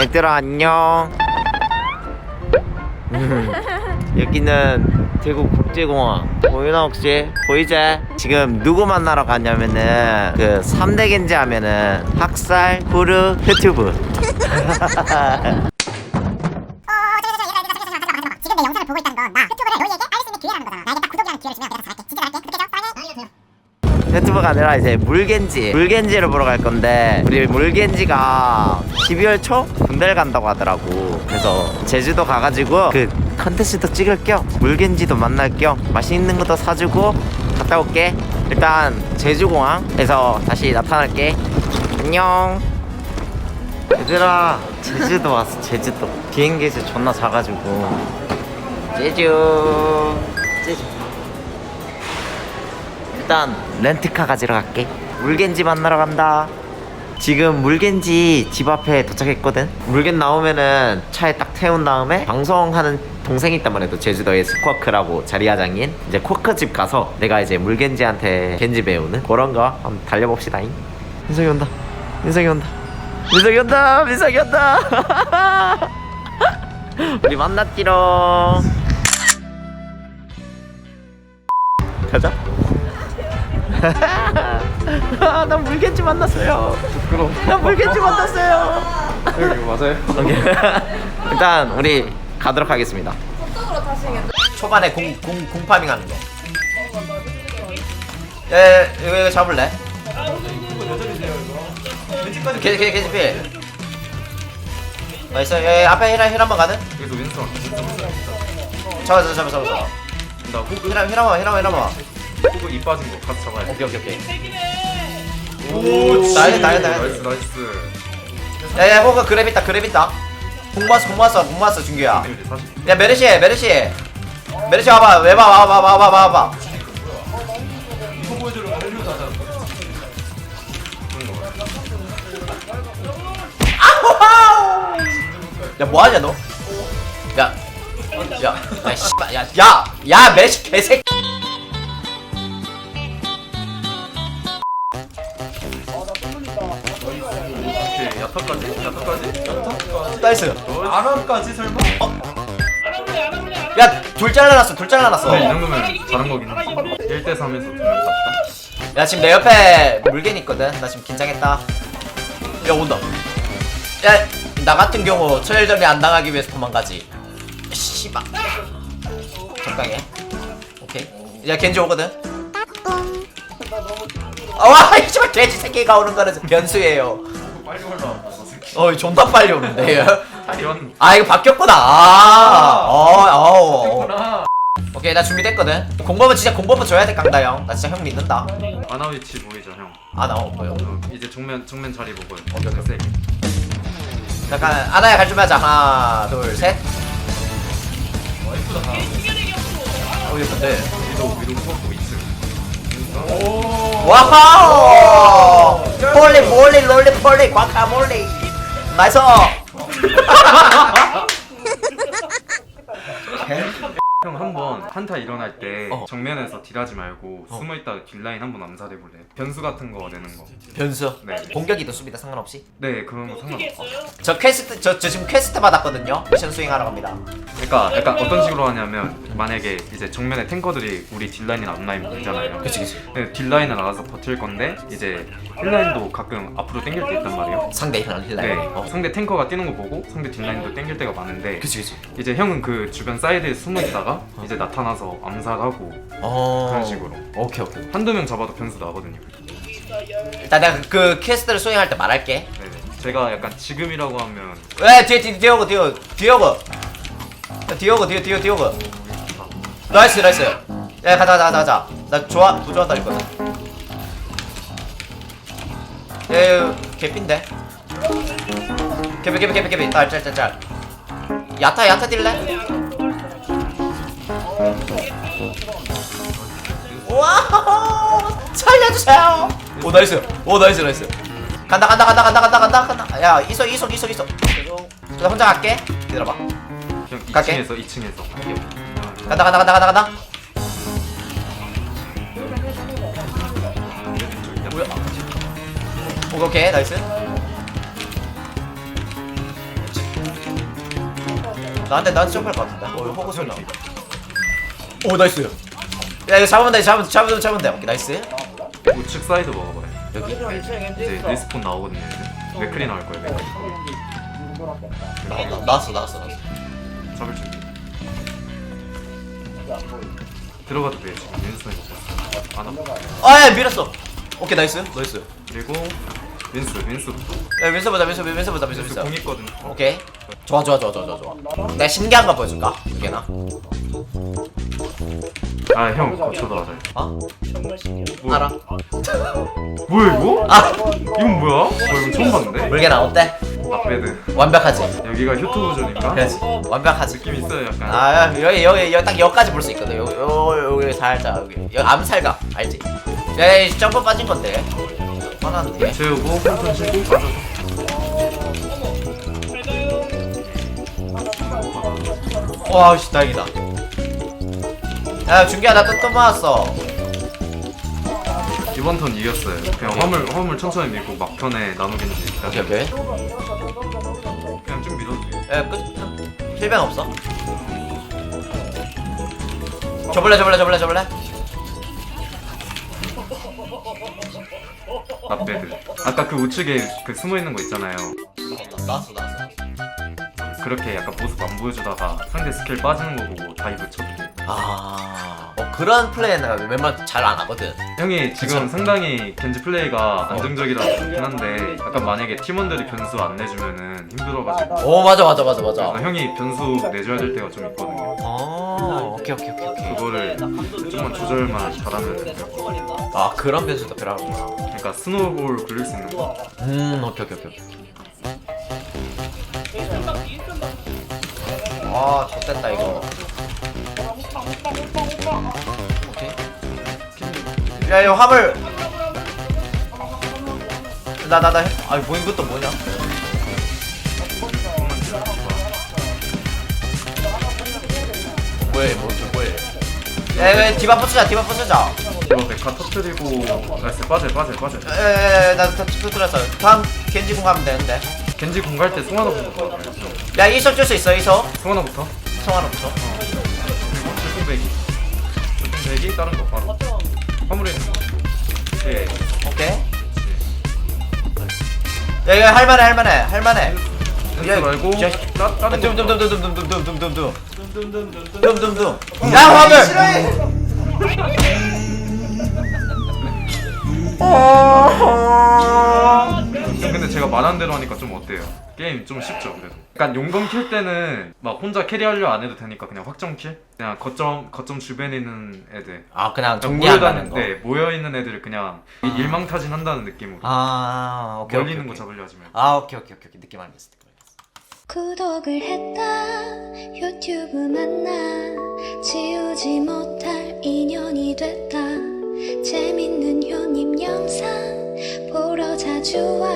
얘들아 안녕 음, 여기는 대구국제공항 보이나 혹시? 보이지? 지금 누구 만나러 가냐면은 그 3대 겐지 하면은 학살, 후르, 유튜브 유튜브가 아니라 이제 물겐지 물겐지를 보러 갈 건데 우리 물겐지가 12월 초 군대를 간다고 하더라고. 그래서 제주도 가가지고 그 컨텐츠도 찍을 겸 물겐지도 만날 겸 맛있는 것도 사주고 갔다 올게. 일단 제주공항에서 다시 나타날게. 안녕. 얘들아 제주도 왔어 제주도. 비행기에서 존나 작아지고. 제주. 제주 일단 렌트카 가지러 갈게. 물겐지 만나러 간다. 지금 물겐지 집 앞에 도착했거든. 물겐 나오면은 차에 딱 태운 다음에 방송하는 동생이 있단 말이야. 또 제주도에 스쿼크라고 자리야장인. 이제 쿼크집 가서 내가 이제 물겐지한테 겐지 배우는 그런 거 한번 달려봅시다 잉. 민석이 온다. 민석이 온다. 민석이 온다. 민석이 온다. 우리 만났지롱 가자 아, 나 물개지 만났어요. 부끄러워. 나 물개지 만났어요. 여기 맞아요? 오케이. 일단 우리 가도록 하겠습니다. 초반에 공, 공, 공파밍 하는 거. 예, 이거, 이거 잡을래? 개, 개, 개지필. 나이스. 예, 앞에 힐, 힐 한번 가는? 여기도 윈선. 잡아, 잡아, 잡아, 잡아. 나 호그 힐, 한- 힐 한 번, 힐 한 번, 힐 한 번. 호그 입 빠진 거 같이 잡아야 돼. 오케이, 오케이, 오케이. 오, 나이스, 나이스, 나이스. 나이스, 나이스. 야, 야, 호그 그랩 있다, 그랩 있다. 공 모았어, 공 모았어, 공 모았어, 준규야. 사실 야 메르시 메르시 메르시 와봐 왜봐 와봐 와봐 와봐 와봐 야 뭐하냐 너? 야, 야, 야, 씨발, 야, 야, 야, 메시 개새끼. 오케이, 야타까지, 야타까지. 나이스. 아라까지 설마? 야, 둘 잘라놨어, 둘 잘라놨어. 네, 이 정도면 잘한 거긴 한 1대 3에서 두명 땄다. 야, 지금 내 옆에 물겐 있거든. 나 지금 긴장했다. 야, 온다. 야, 나 같은 경우 초열점이 안 당하기 위해서 도망가지. 씨발. 적당히 해. 오케이. 야, 겐지 오거든. 아, 와, 이 씨발 돼지 새끼가 오는 거는 변수예요. 빨리 새끼. 어, 존나 빨리 오는데. 타이런. 아, 이거 바뀌었구나. 아, 어, 어. 구나. 오케이, 나 준비됐거든. 공범은 진짜 공범은 줘야 돼, 강다 형. 나 진짜 형 믿는다. 아나 위치 보이죠, 형? 아, 나 어, 보여. 어, 이제 정면, 정면 자리 보고요. 오케이, 오케이. 세게. 잠깐 아나야 갈 준비하자 하나 둘 셋 와, 이쁘다, 다. 어 예쁜데 위도, 위도 뽑고 2층. 오! 와우 폴리 몰리 롤리 폴리 과카몰리 나이스 형 한 번 한타 일어날 때 어. 정면에서 딜하지 말고 숨어 있다가 딜라인 한 번 암살해 볼래? 변수 같은 거 내는 거. 변수 네. 공격이든 수비든 상관없이 네, 그런 거 상관없어. 저 퀘스트 저, 저 지금 퀘스트 받았거든요 미션 수행하러 갑니다 그러니까 약간 어떤 식으로 하냐면 만약에 이제 정면에 탱커들이 우리 딜라인이나 앞라인 밀잖아요. 그치 그치 네, 딜라인을 알아서 버틸 건데 이제 힐라인도 가끔 앞으로 당길 때 있단 말이에요. 상대 힐러 힐러 네, 어. 상대 탱커가 뛰는 거 보고 상대 딜라인도 당길 때가 많은데 그치 그치 이제 형은 그 주변 사이드에 숨어 있다가 이제 나타나서 암살하고 어. 그런 식으로. 오케이 오케이. 한두 명 잡아도 변수 나거든요. 일단 내가 그 퀘스트를 수행할 때 말할게. 네, 제가 약간 지금이라고 하면 왜 뒤에 뒤에 뒤에 오고 뒤에 오고. 뒤에 오고. 야, 뒤에 오고 뒤에 뒤에 뒤에 오고. 나이스 나이스. 야 가자 가자 가자 가자. 나 좋아 부 좋았다 이거든 야 개핀데? 개피 개피 개피 개피. 딸짤짤짤. 야타 야타 딜래? 와우. 살려주세요. 오 나이스. 오 나이스 나이스. 간다 간다 간다 간다 간다 간다 간다. 야 이속 이속 이속 이속 나 혼자 갈게. 기다려봐. 갈게. 2층에서 2층에서. 간다 간다 간다 간다 간다. 뭐야? 오케이 오케이. 나이스. 나한테 나한테 점프할 것 같은데. 어 이거 호구 소리 나오 오 나이스 야 이거 잡으면 돼 잡으면 잡으면 잡으면 돼 오케이 나이스 우측 사이드 먹어봐요. 여기 이제 리스폰 나오거든요. 이제. 맥크리 나올 거예요. 맥크리. 나, 나왔어 나왔어 나왔어 잡을 준비. 들어가도 돼요. 지금 윈스턴이 먹고. 안 아파. 아야 밀었어 오케이 나이스 나이스 그리고 윈스 윈스부터. 야 민서 보자 민서 민서 보자 민서 윈스 민서 공 있거든요. 어, 오케이 좋아 좋아 좋아 좋아 좋아 좋아 내가 신기한 거 보여줄까 이게나 아형 거쳐 들어가자. 어? 뭐야? 알아 뭐야 이거? 아 이건 뭐야? 어, 이거 처음 봤는데? 물개나 어때? 나배드. 완벽하지 여기가 효토 버전인가? 그렇지 완벽하지 느낌 있어요 약간. 아 여기 여기 여기 딱 여기까지 볼 수 있거든 여기 여기, 여기 살짝 여기 여기 암살각 알지? 야이 점프 빠진 건데 화나는데 재우고 폰턴 치고 빠져서. 와씨 다행이다 야 준기야 나또또 모았어 이번 턴 이겼어요. 그냥 화물 화물 천천히 밀고 막편에 나누겠지. 오케이 오케이 그냥 좀 밀어도 돼요. 야끝 필변 없어 줘볼래 줘볼래 줘볼래 줘볼래 나배드. 아까 그 우측에 그 숨어 있는 거 있잖아요. 나왔어 나왔어 그렇게 약간 모습 안 보여주다가 상대 스킬 빠지는 거 보고 다이브 돼. 아 어, 그런 플레이는 웬만하면 잘 안 하거든. 형이 지금 상당히 겐지 플레이가 안정적이라 좋긴 한데 약간 만약에 팀원들이 변수 안 내주면은 힘들어가지고. 오 맞아 맞아 맞아 맞아. 그래서 형이 변수 내줘야 될 때가 좀 있거든요. 어 오케이 오케이 오케이 오케이. 그거를 좀만 조절만 잘하면 같아요. 아 그런 변수도 필요하구나. 그러니까 스노우볼 굴릴 수 있는 거. 음 오케이 오케이 오케이 아 좋됐다 이거 오케이. 야 이거 화물. 나 나나 아 뭐인 것도 뭐냐? 뭐해 뭐 뭐해. 야왜 디바 부수자 디바 부수자. 이거 메카 터트리고 나이스 빠져 빠져 빠져. 에나 터뜨렸어 다음 겐지궁 가면 되는데. 겐지 공갈 때 송하나부터. 야 이석 줄 수 있어 이석. 송하나부터. 성화로부터 그리고 출동배기. 출동배기 다른 거 바로. 화물에 있는 거. 네. 오케이. 야 이거 할만해 할만해 할만해. 센스 말고. 야, 따- 다른 거. 둠둠둠둠둠둠둠둠둠둠 둠 둠둠둠. 야 화물 형, 근데 제가 말한 대로 하니까 좀 어때요? 게임 좀 쉽죠 그래도. 약간 용검 킬 때는 막 혼자 캐리하려 안 해도 되니까 그냥 확정 킬? 그냥 거점 거점 주변에 있는 애들. 아 그냥 정리한다는 모여다는- 거? 네, 모여 있는 애들을 그냥 일망타진 한다는 느낌으로. 아 오케이 멀리 오케이, 있는 거 오케이. 잡으려 하지 말고. 아 오케이 오케이 오케이. 느낌 알겠어 느낌 알겠어. 구독을 했다. 유튜브 만나. 지우지 못할 인연이 됐다. 재밌는 효님 영상. 보러 자주 와